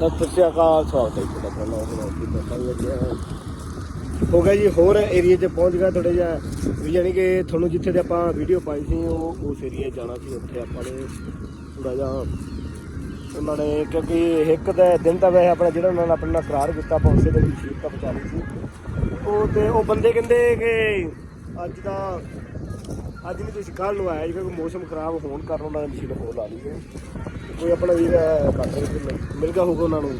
ਸਤਿ ਸ਼੍ਰੀ ਅਕਾਲ ਸਵਾਗਤ ਹੈ ਤੁਹਾਡਾ ਪਹਿਲਾਂ ਉਹ ਕੀ ਪਤਾ ਲੱਗਿਆ ਹੋ ਗਿਆ ਜੀ, ਹੋਰ ਏਰੀਆ 'ਚ ਪਹੁੰਚ ਗਿਆ ਥੋੜਾ ਜਿਹਾ ਵੀ ਯਾਨੀ ਕਿ ਤੁਹਾਨੂੰ ਜਿੱਥੇ ਤੇ ਆਪਾਂ ਵੀਡੀਓ ਪਾਈ ਸੀ, ਉਹ ਉਸ ਏਰੀਆ ਜਾਣਾ ਸੀ, ਉੱਥੇ ਆਪਾਂ ਨੇ ਥੋੜਾ ਜਿਹਾ ਉਹਨਾਂ ਨੇ, ਕਿਉਂਕਿ ਇੱਕ ਦਾ ਦਿਨ ਤਾਂ ਵੈਸੇ ਆਪਣਾ ਜਿਹੜਾ ਉਹਨਾਂ ਨੇ ਆਪਣੇ ਨਾਲ ਕਰਾਰ ਕੀਤਾ, ਆਪਾਂ ਉਸੇ ਦਿਨ ਸ਼ੀਟ ਤਾਂ ਪਹੁੰਚਾ ਲਈ ਸੀ। ਉਹ ਤੇ ਉਹ ਬੰਦੇ ਕਹਿੰਦੇ ਕਿ ਅੱਜ ਦਾ ਅੱਜ ਨਹੀਂ ਤੁਸੀਂ ਕੱਲ ਨੂੰ ਆਇਆ ਜੀ, ਕਿਉਂਕਿ ਮੌਸਮ ਖਰਾਬ ਹੋਣ ਕਾਰਨ ਉਹਨਾਂ ਨੇ ਮਸ਼ੀਨ ਹੋਰ ਲਾ ਲਈ ਹੈ। ਕੋਈ ਆਪਣਾ ਵੀਰ ਕਾਟਰ ਮਿਲ ਗਿਆ ਹੋਊਗਾ ਉਹਨਾਂ ਨੂੰ।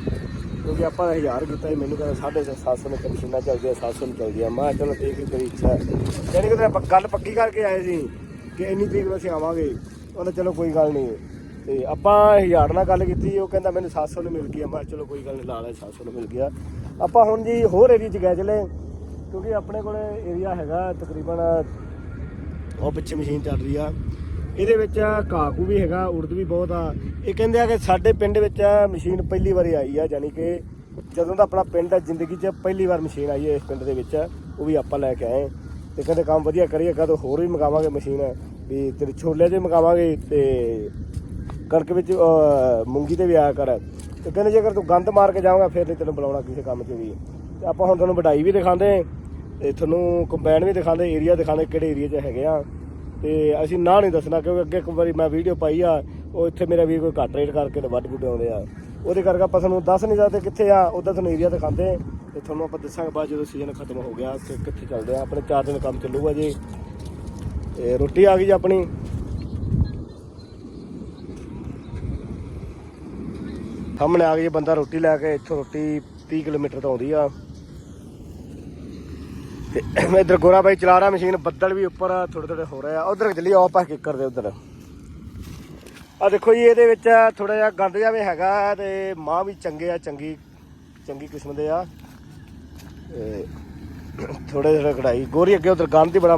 ਕਿਉਂਕਿ ਆਪਾਂ 1000 ਕੀਤਾ ਸੀ, ਮੈਨੂੰ ਕਹਿੰਦਾ 750 ਨੂੰ ਮਸ਼ੀਨਾਂ ਚੱਲਦੀਆਂ 700 ਨੂੰ ਚੱਲਦੀਆਂ ਮੈਂ ਕਿਹਾ ਚਲੋ ਠੀਕ ਹੈ, ਤੇਰੀ ਇੱਛਾ ਯਾਨੀ ਕਿ ਆਪਾਂ ਗੱਲ ਪੱਕੀ ਕਰਕੇ ਆਏ ਸੀ ਕਿ ਇੰਨੀ ਤਰੀਕ ਨੂੰ ਅਸੀਂ ਆਵਾਂਗੇ। ਉਹਨੇ ਚਲੋ ਕੋਈ ਗੱਲ ਨਹੀਂ। ਤੇ ਆਪਾਂ 1000 ਨਾਲ ਗੱਲ ਕੀਤੀ, ਉਹ ਕਹਿੰਦਾ ਮੈਨੂੰ 700 ਨੂੰ ਮਿਲ ਗਿਆ ਮੈਂ ਚਲੋ ਕੋਈ ਗੱਲ ਨਹੀਂ ਲਾ ਲੈ 700 ਨੂੰ ਮਿਲ ਗਿਆ। ਆਪਾਂ ਹੁਣ ਜੀ ਹੋਰ ਏਰੀਆ 'ਚ ਗਏ ਚਲੇ। ਕਿਉਂਕਿ ਆਪਣੇ ਕੋਲ ਏਰੀਆ ਹੈਗਾ, ਤਕਰੀਬਨ ਉਹ ਪਿੱਛੇ ਮਸ਼ੀਨ ਚੱਲ ਰਹੀ ਆ। ਇਹਦੇ ਵਿੱਚ ਕਾਕੂ ਵੀ ਹੈਗਾ ਉਰਦ ਵੀ ਬਹੁਤ ਆ। ਇਹ ਕਹਿੰਦੇ ਆ ਕਿ ਸਾਡੇ ਪਿੰਡ ਵਿੱਚ ਮਸ਼ੀਨ ਪਹਿਲੀ ਵਾਰੀ ਆਈ ਆ ਯਾਨੀ ਕਿ ਜਦੋਂ ਦਾ ਆਪਣਾ ਪਿੰਡ ਆ, ਜ਼ਿੰਦਗੀ 'ਚ ਪਹਿਲੀ ਵਾਰ ਮਸ਼ੀਨ ਆਈ ਹੈ ਇਸ ਪਿੰਡ ਦੇ ਵਿੱਚ, ਉਹ ਵੀ ਆਪਾਂ ਲੈ ਕੇ ਆਏ। ਤੇ ਕਹਿੰਦੇ ਕੰਮ ਵਧੀਆ ਕਰੀਏ, ਕਦੋਂ ਹੋਰ ਵੀ ਮੰਗਾਵਾਂਗੇ ਮਸ਼ੀਨ, ਵੀ ਤੇਰੇ ਛੋਲੇ 'ਚ ਮੰਗਾਵਾਂਗੇ, ਤੇ ਕਣਕ ਵਿੱਚ ਮੂੰਗੀ ਤੇ ਵੀ ਆਇਆ ਕਰ। ਤੇ ਕਹਿੰਦੇ ਜੇਕਰ ਤੂੰ ਗੰਦ ਮਾਰ ਕੇ ਜਾਵਾਂਗਾ ਫਿਰ ਨਹੀਂ ਤੈਨੂੰ ਬੁਲਾਉਣਾ ਕਿਸੇ ਕੰਮ 'ਚ ਵੀ। ਤੇ ਆਪਾਂ ਹੁਣ ਤੁਹਾਨੂੰ ਵਢਾਈ ਵੀ ਦਿਖਾਉਂਦੇ, ਤੇ ਤੁਹਾਨੂੰ ਕੰਬਾਈਨ ਵੀ ਦਿਖਾਉਂਦੇ ਏਰੀਆ ਦਿਖਾਉਂਦੇ ਕਿਹੜੇ ਏਰੀਆ 'ਚ ਹੈਗੇ ਆ। ਤੇ ਅਸੀਂ ਨਾ ਨਹੀਂ ਦੱਸਣਾ ਕਿਉਂਕਿ ਅੱਗੇ ਇੱਕ ਵਾਰੀ ਮੈਂ ਵੀਡੀਓ ਪਾਈ ਆ, ਉਹ ਇੱਥੇ ਮੇਰਾ ਵੀ ਕੋਈ ਘੱਟ ਰੇਟ ਕਰਕੇ ਤੇ ਵੱਢ ਗੁੱਡੇ ਆਉਂਦੇ ਆ। ਉਹਦੇ ਕਰਕੇ ਆਪਾਂ ਤੁਹਾਨੂੰ ਦੱਸ ਨਹੀਂ ਸਕਦੇ ਕਿੱਥੇ ਆ ਉਦਾਂ ਤੁਹਾਨੂੰ ਏਰੀਆ ਦਿਖਾਉਂਦੇ। ਤੇ ਤੁਹਾਨੂੰ ਆਪਾਂ ਦੱਸਾਂਗੇ ਬਾਅਦ ਜਦੋਂ ਸੀਜ਼ਨ ਖਤਮ ਹੋ ਗਿਆ ਕਿ ਕਿੱਥੇ ਚੱਲਦੇ ਆ। ਆਪਣੇ ਚਾਰ ਦਿਨ ਕੰਮ ਚੱਲੂਗਾ ਜੀ। ਤੇ ਰੋਟੀ ਆ ਗਈ ਜੀ ਆਪਣੀ। ਸਾਹਮਣੇ ਆ ਗਈ ਬੰਦਾ ਰੋਟੀ ਲੈ ਕੇ, ਇੱਥੋਂ ਰੋਟੀ 30 ਕਿਲੋਮੀਟਰ ਤੋਂ ਆਉਂਦੀ ਆ। ਮੈਂ ਇਧਰ ਗੋਰਾ ਬਾਈ ਚਲਾ ਰਿਹਾ, ਮਸ਼ੀਨ ਬੱਦਲ ਵੀ ਉੱਪਰ ਥੋੜੇ ਥੋੜੇ ਹੋ ਰਹੇ। ਆ ਉਧਰ ਚੱਲੀ ਆਪ ਪਾ ਕਿੱਕਰ ਦੇ ਉਧਰ। ਆ ਦੇਖੋ ਜੀ, ਇਹਦੇ ਵਿੱਚ ਥੋੜਾ ਜਿਹਾ ਗੰਦ ਜਿਹਾ ਵੀ ਹੈਗਾ ਤੇ ਮਾਂ ਵੀ ਚੰਗੇ ਆ, ਚੰਗੀ ਚੰਗੀ ਕਿਸਮ ਦੇ ਆ। ਥੋੜੇ ਥੋੜੇ ਕਢਾਈ। ਗੋਰੀ ਅੱਗੇ ਉਧਰ ਗੰਦ ਹੀ ਬੜਾ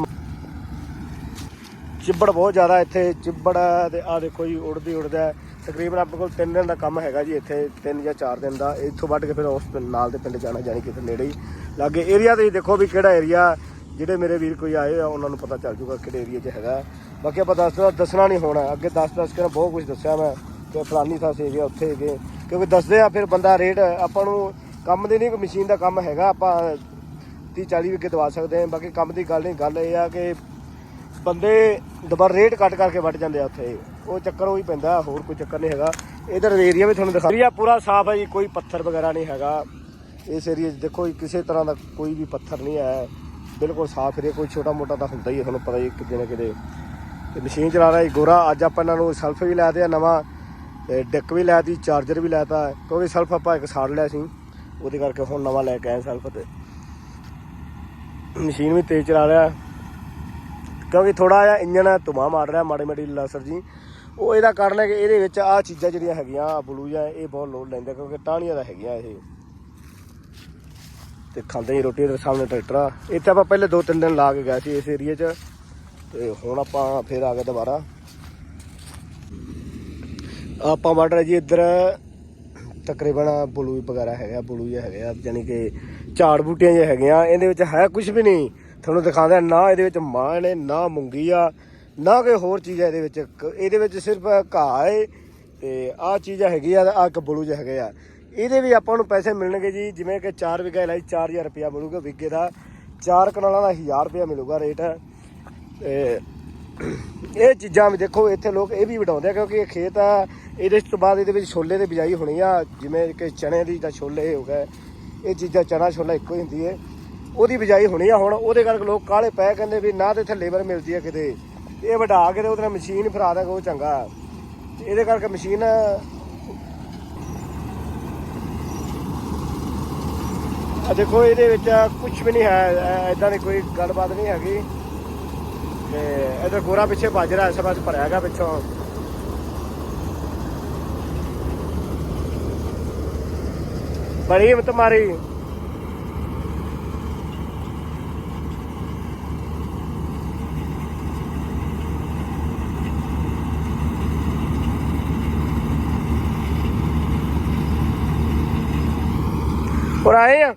ਚਿੱਬੜ ਬਹੁਤ ਜ਼ਿਆਦਾ ਇੱਥੇ, ਚਿੱਬੜ ਆ ਤੇ ਆ ਦੇਖੋ ਜੀ ਉੜਦੀ ਉੜਦਾ ਤਕਰੀਬਨ ਆਪਣੇ ਕੋਲ 3 ਦਿਨ ਦਾ ਕੰਮ ਹੈਗਾ ਜੀ ਇੱਥੇ 3 ਜਾਂ 4 ਦਿਨ ਦਾ। ਇੱਥੋਂ ਵੱਢ ਕੇ ਫਿਰ ਉਸ ਪਿੰਡ- ਨਾਲ ਦੇ ਪਿੰਡ ਜਾਣਾ, ਜਾਣੀ ਕਿ ਨੇੜੇ ਹੀ। ਲਾਗੇ ਏਰੀਆ ਤੇ ਦੇਖੋ ਵੀ ਕਿਹੜਾ ਏਰੀਆ ਜਿਹੜੇ ਮੇਰੇ ਵੀਰ ਕੋਈ ਆਏ ਆ, ਉਹਨਾਂ ਨੂੰ ਪਤਾ ਚੱਲ ਜੂਗਾ ਕਿਹੜੇ ਏਰੀਆ 'ਚ ਹੈਗਾ। ਬਾਕੀ ਆਪਾਂ ਦੱਸਣਾ ਦੱਸਣਾ ਨਹੀਂ ਹੋਣਾ। ਅੱਗੇ ਦੱਸ ਦੱਸ ਕੇ ਨਾ ਬਹੁਤ ਕੁਝ ਦੱਸਿਆ ਮੈਂ ਕਿ ਫਲਾਨੀ ਥਾਂ ਸੇ ਏਰੀਆ ਉੱਥੇ ਹੈਗੇ। ਕਿਉਂਕਿ ਦੱਸਦੇ ਆ ਫਿਰ ਬੰਦਾ ਰੇਟ, ਆਪਾਂ ਨੂੰ ਕੰਮ ਦੇ ਨਹੀਂ ਕੋਈ ਮਸ਼ੀਨ ਦਾ ਕੰਮ ਹੈਗਾ। ਆਪਾਂ 30 40 ਵਿਕੇ ਦਵਾ ਸਕਦੇ ਹਾਂ। ਬਾਕੀ ਕੰਮ ਦੀ ਗੱਲ ਨਹੀਂ, ਗੱਲ ਇਹ ਆ ਕਿ ਬੰਦੇ ਦੁਬਾਰਾ ਰੇਟ ਕੱਟ ਕਰਕੇ ਵੱਢ ਜਾਂਦੇ ਆ ਉੱਥੇ। ਉਹ ਚੱਕਰ ਉਹ ਹੀ ਪੈਂਦਾ, ਹੋਰ ਕੋਈ ਚੱਕਰ ਨਹੀਂ ਹੈਗਾ। ਇਧਰ ਏਰੀਆ ਵੀ ਤੁਹਾਨੂੰ ਦਿਖਾ ਏਰੀਆ ਪੂਰਾ ਸਾਫ਼ ਹੈ ਜੀ, ਕੋਈ ਪੱਥਰ ਵਗੈਰਾ ਨਹੀਂ ਹੈਗਾ। ਇਸ ਏਰੀਆ 'ਚ ਦੇਖੋ ਜੀ, ਕਿਸੇ ਤਰ੍ਹਾਂ ਦਾ ਕੋਈ ਵੀ ਪੱਥਰ ਨਹੀਂ ਹੈ। ਬਿਲਕੁਲ ਸਾਫ਼ ਏਰੀਆ ਕੋਈ ਛੋਟਾ ਮੋਟਾ ਤਾਂ ਹੁੰਦਾ ਹੀ ਹੈ, ਤੁਹਾਨੂੰ ਪਤਾ ਹੀ ਕਿਤੇ ਨਾ ਕਿਤੇ। ਤੇ ਮਸ਼ੀਨ ਚਲਾ ਰਿਹਾ ਜੀ ਗੋਰਾ, ਅੱਜ ਆਪਾਂ ਇਹਨਾਂ ਨੂੰ ਸਲਫ ਵੀ ਲੈ ਦਿਆ ਨਵਾਂ, ਤੇ ਡਿੱਕ ਵੀ ਲੈਤੀ ਚਾਰਜਰ ਵੀ ਲੈਤਾ ਕਿਉਂਕਿ ਸੈਲਫ ਆਪਾਂ ਇੱਕ ਸਾੜ ਲਿਆ ਸੀ। ਉਹਦੇ ਕਰਕੇ ਹੁਣ ਨਵਾਂ ਲੈ ਕੇ ਆਏ ਸੈਲਫ ਤੇ। ਮਸ਼ੀਨ ਵੀ ਤੇਜ਼ ਚਲਾ ਰਿਹਾ ਕਿਉਂਕਿ ਥੋੜਾ ਜਿਹਾ ਇੰਜਨ ਧੁਆਂ ਮਾਰ ਰਿਹਾ ਮਾੜੇ ਮਾੜੀ ਲਸਰ ਜੀ। ਉਹ ਇਹਦਾ ਕਾਰਨ ਹੈ ਕਿ ਇਹਦੇ ਵਿੱਚ ਆ ਚੀਜ਼ਾਂ ਜਿਹੜੀਆਂ ਹੈਗੀਆਂ, ਆਹ ਬਲੂ ਜਾਂ ਇਹ ਬਹੁਤ ਲੋਡ ਲੈਂਦਾ ਕਿਉਂਕਿ ਟਾਹਣੀਆਂ ਦਾ ਹੈਗੀਆਂ ਇਹ। ਤੇ ਖਾਂਦੇ ਹੀ ਰੋਟੀ ਦੇ ਸਾਹਮਣੇ ਟਰੈਕਟਰ ਆ। ਇੱਥੇ ਆਪਾਂ ਪਹਿਲੇ ਦੋ ਤਿੰਨ ਦਿਨ ਲਾ ਕੇ ਗਏ ਸੀ ਇਸ ਏਰੀਆ 'ਚ। ਤੇ ਹੁਣ ਆਪਾਂ ਫੇਰ ਆ ਗਏ ਦੁਬਾਰਾ। ਆਪਾਂ ਵੱਢ ਜੀ ਇੱਧਰ, ਤਕਰੀਬਨ ਬਲੂ ਵਗੈਰਾ ਹੈਗਾ ਬਲੂ ਜਿਹਾ ਹੈਗਾ ਯਾਨੀ ਕਿ ਝਾੜ ਬੂਟੀਆਂ ਜਿਹੇ ਹੈਗੀਆਂ। ਇਹਦੇ ਵਿੱਚ ਹੈ ਕੁਝ ਵੀ ਨਹੀਂ। ਤੁਹਾਨੂੰ ਦਿਖਾਉਂਦਾ ਨਾ ਇਹਦੇ ਵਿੱਚ ਮਾਂ ਨੇ, ਨਾ ਮੂੰਗੀ ਆ, ਨਾ ਕੋਈ ਹੋਰ ਚੀਜ਼ ਹੈ ਇਹਦੇ ਵਿੱਚ। ਕ- ਇਹਦੇ ਵਿੱਚ ਸਿਰਫ ਘਾਹ ਹੈ ਤੇ ਆਹ ਚੀਜ਼ ਹੈਗੀਆਂ ਆ ਇੱਕ ਬਲੂ ਜਿਹੇ ਹੈਗੇ ਆ। ਇਹਦੇ ਵੀ ਆਪਾਂ ਨੂੰ ਪੈਸੇ ਮਿਲਣਗੇ ਜੀ, ਜਿਵੇਂ ਕਿ 4 ਵਿਗਾ ਲਾਈ 4000 ਰੁਪਇਆ ਮਿਲੂਗਾ ਵਿਗੇ ਦਾ। 4 ਕਨਾਲਾਂ ਦਾ 1000 ਰੁਪਇਆ ਮਿਲੂਗਾ ਰੇਟ। ਤੇ ਇਹ ਚੀਜ਼ਾਂ ਵੀ ਦੇਖੋ, ਇੱਥੇ ਲੋਕ ਇਹ ਵੀ ਵਡਾਉਂਦੇ ਆ, ਕਿਉਂਕਿ ਇਹ ਖੇਤ ਆ। ਇਹਦੇ ਤੋਂ ਬਾਅਦ ਇਹਦੇ ਵਿੱਚ ਛੋਲੇ ਦੀ ਬਿਜਾਈ ਹੋਣੀ ਆ, ਜਿਵੇਂ ਕਿ ਚਣੇ ਦੀ ਜਾਂ ਛੋਲੇ ਹੋ ਗਏ। ਇਹ ਚੀਜ਼ਾਂ ਚਣਾ ਛੋਲਾ ਇੱਕੋ ਹੀ ਹੁੰਦੀ ਹੈ ਉਹਦੀ ਬਿਜਾਈ ਹੋਣੀ ਆ ਹੁਣ, ਉਹਦੇ ਕਰਕੇ ਲੋਕ ਕਾਲੇ ਪੈ ਕਹਿੰਦੇ ਵੀ ਨਾ ਤੇ ਇੱਥੇ ਲੇਬਰ ਮਿਲਦੀ ਹੈ ਕਿਤੇ। ਇਹ ਵਢਾ ਕੇ ਤੇ ਉਹਦੇ ਨਾਲ ਮਸ਼ੀਨ ਫਰਾ ਦਾਂਗੇ ਉਹ ਚੰਗਾ। ਇਹਦੇ ਕਰਕੇ ਮਸ਼ੀਨ ਆ ਦੇਖੋ, ਇਹਦੇ ਵਿੱਚ ਕੁਝ ਵੀ ਨਹੀਂ ਹੈ ਐਦਾਂ ਦੀ ਕੋਈ ਗੱਲਬਾਤ ਨਹੀਂ ਹੈਗੀ। ਤੇ ਇਧਰ ਗੋਰਾ ਪਿੱਛੇ ਭੱਜ ਰਿਹਾ, ਇਸ ਪਾਸੇ ਭਰਿਆ ਹੈਗਾ ਪਿੱਛੋਂ। ਬੜੀ ਹਿੰਮਤ ਮਾਰੀ। ਹੋਰ ਆਏ ਆ।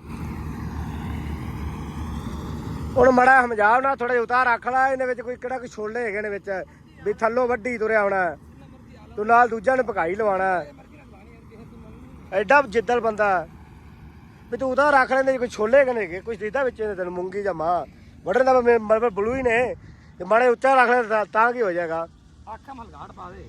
ਹੁਣ ਮੜਾ ਸਮਝਾਓ ਨਾ ਥੋੜਾ ਉਤਾਰ ਰੱਖ ਲੈ ਇਹਦੇ ਵਿੱਚ ਕੋਈ ਕਿਹੜਾ ਕੋਈ ਛੋਲੇ ਹੈਗੇ ਨੇ ਵਿੱਚ। ਵੀ ਥੱਲੋਂ ਵੱਡੀ ਤੁਰਿਆ ਹੋਣਾ ਤੂੰ ਨਾਲ ਦੂਜਾ ਨੇ ਪਕਾਈ ਲਵਾਣਾ ਐਡਾ ਜਿੱਦਲ ਬੰਦਾ ਵੀ ਤੂੰ ਉਹਦਾ ਰੱਖ ਲੈਂਦੇ ਕੋਈ ਛੋਲੇ ਕਨੇ ਕਿ ਕੁਝ ਦਿੱਤਾ ਵਿੱਚ ਇਹਨੇ ਤੈਨੂੰ ਮੂੰਗੀ ਜਾਂ ਮਾਂ। ਵੜਨ ਦਾ ਮਤਲਬ ਬਲੂ ਹੀ ਨੇ। ਤੇ ਮਾੜੇ ਉੱਚਾ ਰੱਖ ਲੈ ਤਾਂ- ਕੀ ਹੋ ਜਾਏਗਾ? ਆਖਾਂ ਮਲਗਾਟ ਪਾ ਦੇ।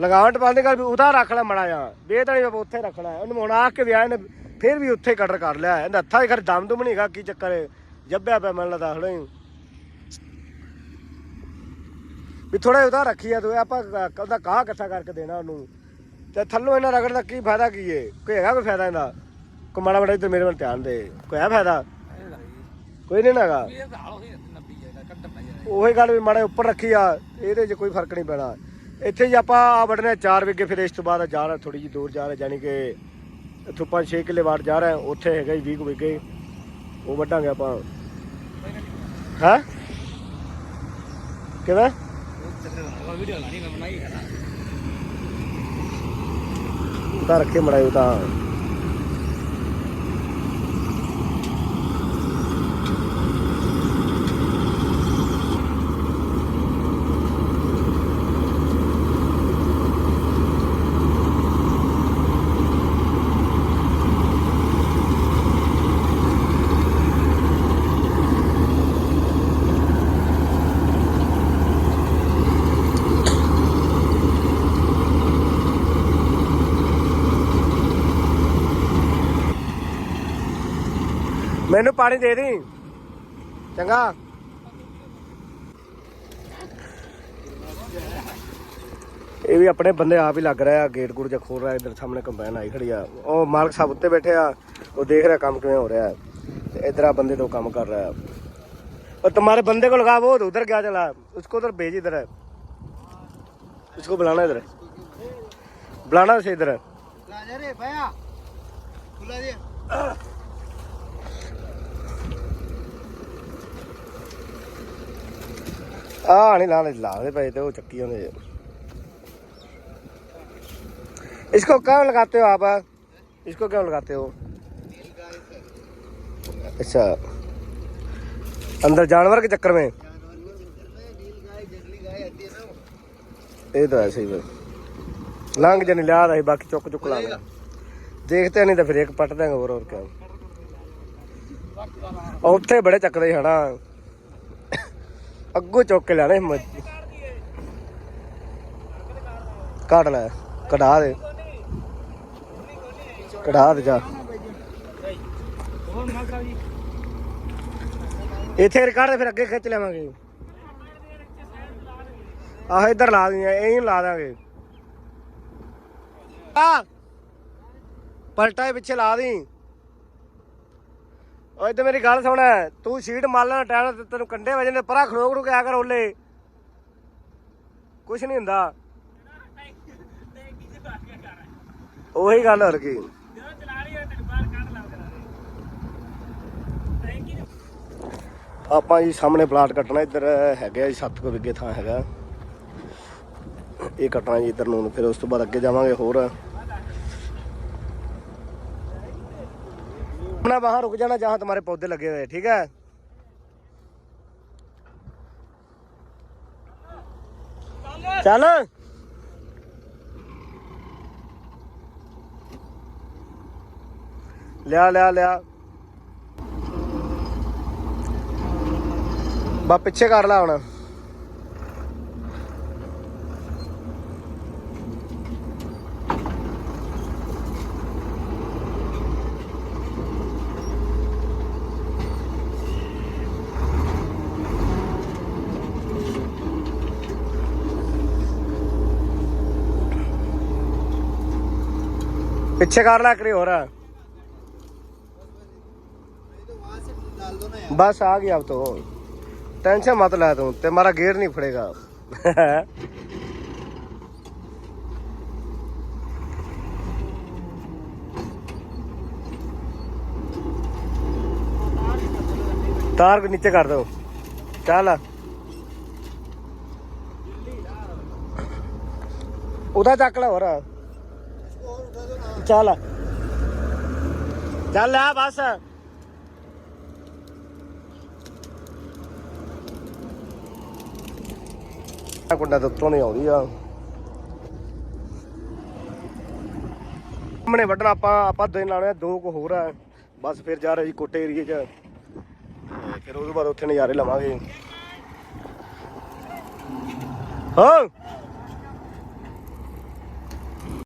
ਲਗਾਵਟ ਪਾਉਂਦੇ ਕਰ ਵੀ ਉਹਦਾ ਰੱਖ ਲੈ ਮੜਾ ਜਾ ਨਹੀਂ ਉੱਥੇ ਰੱਖਣਾ। ਉਹਨੂੰ ਹੁਣ ਆ ਕੇ ਵਿਆਹ ਨੇ ਫਿਰ ਵੀ ਉੱਥੇ ਕਟਰ ਕਰ ਲਿਆ ਇਹਦਾ ਹੱਥਾਂ 'ਚ ਖਰ ਦਮ ਦੁਮ ਨਹੀਂ ਹੈਗਾ ਕੀ ਚੱਕਰ ਹੈ? ਜੱਬਿਆ ਪਿਆ ਮੈਨੂੰ ਲੱਗਦਾ ਹਲੇ ਵੀ ਥੋੜਾ ਉਹਦਾ ਰੱਖੀ ਆ ਤੂੰ ਆਪਾਂ ਕ- ਉਹਦਾ ਕਾਹ ਇਕੱਠਾ ਕਰਕੇ ਦੇਣਾ ਉਹਨੂੰ। ਤੇ ਥੱਲੋਂ ਇਹਨਾਂ ਰਗੜ ਦਾ ਕੀ ਫਾਇਦਾ ਕੀ ਏ? ਕੋਈ ਹੈਗਾ ਕੋਈ ਫਾਇਦਾ ਇਹਦਾ? ਕੋਈ ਮਾੜਾ ਮਾੜਾ ਇੱਧਰ ਮੇਰੇ ਵੱਲ ਧਿਆਨ ਦੇ। ਕੋਈ ਹੈ ਫਾਇਦਾ? ਕੋਈ ਨਹੀਂ ਨਾ ਹੈਗਾ। ਇਹ ਤਾਂ ਹਾਲ ਹੋਈ 90 ਜਾਏਗਾ ਕੱਢਣ ਪੈ ਜਾਏ ਉਹੀ ਗੱਲ ਵੀ ਮਾੜੇ ਉੱਪਰ ਰੱਖੀ ਆ ਇਹਦੇ 'ਚ ਕੋਈ ਫ਼ਰਕ ਨਹੀਂ ਪੈਣਾ। ਇੱਥੇ ਜੀ ਆਪਾਂ ਆ ਵੜਨੇ 4 ਵਿਗੇ ਫਿਰ ਇਸ ਤੋਂ ਬਾਅਦ ਜਾ ਰਹੇ ਥੋੜੀ ਜੀ ਦੂਰ ਜਾ ਰਹੇ ਜਾਨੀ ਕਿ ਇੱਥੋਂ 5-6 ਕਿੱਲੇ ਵਾਟ ਜਾ ਰਿਹਾ, ਉੱਥੇ ਹੈਗਾ ਜੀ 20 ਵਿਗੇ ਉਹ ਵੱਢਾਂਗੇ ਆਪਾਂ। ਹੈ? ਕਿਵੇਂ? ਵੀਡੀਓ ਲਾਣੀ ਮੈਂ ਬਣਾਈ ਹੈ ਨਾ ਤਾਂ ਰੱਖੇ ਮੜਾਇਓ ਤਾਂ। ਮੈਨੂੰ ਪਾਣੀ ਦੇ ਦੀ ਚੰਗਾ ਇਹ ਵੀ ਆਪਣੇ ਬੰਦੇ ਆਪ ਹੀ ਲੱਗ ਰਿਹਾ ਗੇਟ ਗੁੜ ਜਿਹਾ ਖੋਲ ਰਿਹਾ ਇਧਰ ਸਾਹਮਣੇ ਕੰਬਾਈਨ ਆਈ ਖੜੀ ਆ ਉਹ ਮਾਲਕ ਸਾਹਿਬ ਉੱਤੇ ਬੈਠੇ ਆ ਉਹ ਦੇਖ ਰਿਹਾ ਕੰਮ ਕਿਵੇਂ ਹੋ ਰਿਹਾ ਹੈ। ਤੇ ਇਧਰ ਆ ਬੰਦੇ ਤੋਂ ਕੰਮ ਕਰ ਰਿਹਾ ਹੈ। और तुम्हारे बंदे को लगा वो तो उधर क्या चला उसको उधर भेज इधर है उसको बुलाना इधर बुलाना उसे इधर राजा ਆ ਨਹੀਂ ਲਾਣੇ ਲਾਦੇ ਪਏ ਤੇ ਉਹ ਚੱਕੀ ਹੁੰਦੇ इसको क्यों लगाते हो आप इसको क्यों लगाते हो अच्छा अंदर जानवर के चक्कर में ਇਹ ਤਾਂ ਐਸੇ ਹੀ ਬਸ ਲੰਘ ਜਨ ਲਿਆ ਦਾ ਸੀ ਬਾਕੀ ਚੁੱਕ ਚੁੱਕ ਲਾਂਗੇ ਦੇਖਦੇ ਨਹੀਂ ਤਾਂ ਫਿਰ ਇੱਕ ਪੱਟ ਦਾਂਗੇ ਹੋਰ ਹੋਰ ਕਿਆ ਉੱਥੇ ਬੜੇ ਚੱਕਦੇ ਹਣਾ ਅੱਗੋਂ ਚੁੱਕ ਕੇ ਲੈਣੇ ਮ- ਕੱਢ ਲੈ, ਕਢਾ ਦੇ। ਕਢਾ ਦੇ ਜਾ। ਇੱਥੇ ਰਿਕਾਰਡ ਫਿਰ ਅੱਗੇ ਖਿੱਚ ਲਵਾਂਗੇ ਆਹ ਇੱਧਰ ਲਾ ਦਿਆਂ ਐਂ ਹੀ ਲਾ ਦਾਂਗੇ। ਆ। ਪਲਟਾ ਪਿੱਛੇ ਲਾ ਦੀ ਓਏ ਤੇ ਮੇਰੀ ਗੱਲ ਸੁਣ, ਤੂੰ ਸੀਟ ਮਾਲਣਾ ਟਾਇਰ ਤੇ ਤੈਨੂੰ ਕੰਡੇ ਵਜਨੇ ਪਰਾਂ ਖੜੋਕ ਨੂੰ ਕਿਆ ਕਰ ਓਲੇ। ਕੁਛ ਨਹੀਂ ਹੁੰਦਾ। ਉਹੀ ਗੱਲ ਹੋਰ ਕੀ। ਆਪਾਂ ਜੀ ਸਾਹਮਣੇ ਪਲਾਟ ਕੱਟਣਾ, ਇੱਧਰ ਹੈਗਾ ਜੀ 7 ਕੁ ਵਿਗੇ ਥਾਂ ਹੈਗਾ। ਇਹ ਕੱਟਣਾ ਜੀ ਇੱਧਰ ਨੂੰ ਫਿਰ ਉਸ ਤੋਂ ਬਾਅਦ ਅੱਗੇ ਜਾਵਾਂਗੇ ਹੋਰ। अपना वहां रुक जाना जहां तुम्हारे पौधे लगे हुए हैं ठीक है चल लिया लिया लिया ਬਾ ਪਿੱਛੇ ਕਰ ਲਾ ਹੁਣ ਪਿੱਛੇ ਕਰ ਲੈ ਕਰੀ ਹੋਰ बस आ गया अब तो टेंशन मत ले तू तुम्हारा गियर नहीं पड़ेगा तार को नीचे कर दो चल उधर चक ला हो ਚੱਲ। ਚੱਲ ਆ ਬਸ। ਕੁੰਡਾ ਤੋਂ ਉੱਤੋਂ ਨਹੀਂ ਆਉਂਦੀ ਆ। ਸਾਹਮਣੇ ਵੱਢਣਾ ਆਪਾਂ ਆਪਾਂ ਦਿਨ ਲਾਣੇ ਦੋ ਕੋ ਹੋਰ ਆ। ਬਸ ਫਿਰ ਜਾ ਰਹੇ ਜੀ ਕੋਟੇ ਏਰੀਏ 'ਚ। ਫਿਰ ਉਸ ਤੋਂ ਬਾਅਦ ਉੱਥੇ ਨਜ਼ਾਰੇ ਲਵਾਂਗੇ। ਹਾਂ।